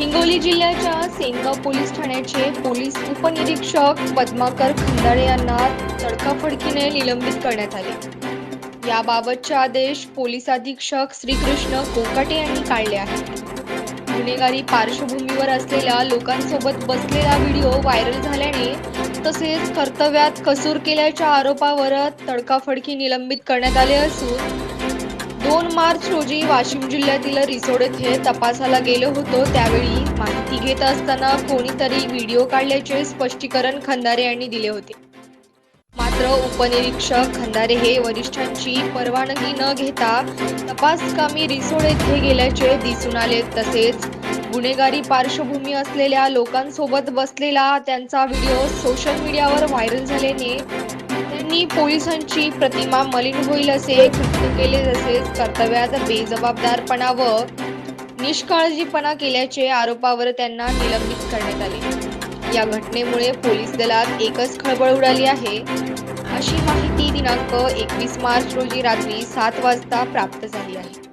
हिंगोली जिल्ह्याच्या सेनगाव पोलीस ठाण्याचे पोलीस उपनिरीक्षक पद्माकर खंदाळे यांना तडकाफडकीने निलंबित करण्यात आले. याबाबतचे आदेश पोलीस अधीक्षक श्रीकृष्ण कोकाटे यांनी काढले आहेत. गुन्हेगारी पार्श्वभूमीवर असलेल्या लोकांसोबत बसलेला व्हिडिओ व्हायरल झाल्याने तसेच कर्तव्यात कसूर केल्याच्या आरोपावर तडकाफडकी निलंबित करण्यात आले असून दोन मार्च रोजी वाशिम जिल्ह्यातील रिसोड येथे तपासाला गेलो होतो. त्यावेळी माहिती घेत असताना कोणीतरी व्हिडिओ काढल्याचे स्पष्टीकरण खंदारे यांनी दिले होते. मात्र उपनिरीक्षक खंदारे हे वरिष्ठांची परवानगी न घेता तपासकामी रिसोड येथे गेल्याचे दिसून आले. तसेच गुन्हेगारी पार्श्वभूमी असलेल्या लोकांसोबत बसलेला त्यांचा व्हिडिओ सोशल मीडियावर व्हायरल झाल्याने त्यांनी पोलिसांची प्रतिमा मलिन होईल असे कृत्य केले तसेच कर्तव्यात बेजबाबदारपणा व निष्काळजीपणा केल्याचे आरोपावर त्यांना निलंबित करण्यात आले. या घटनेमुळे पोलीस दलात एकच खळबळ उडाली आहे. अशी माहिती दिनांक एकवीस मार्च रोजी रात्री सात वाजता प्राप्त झाली आहे.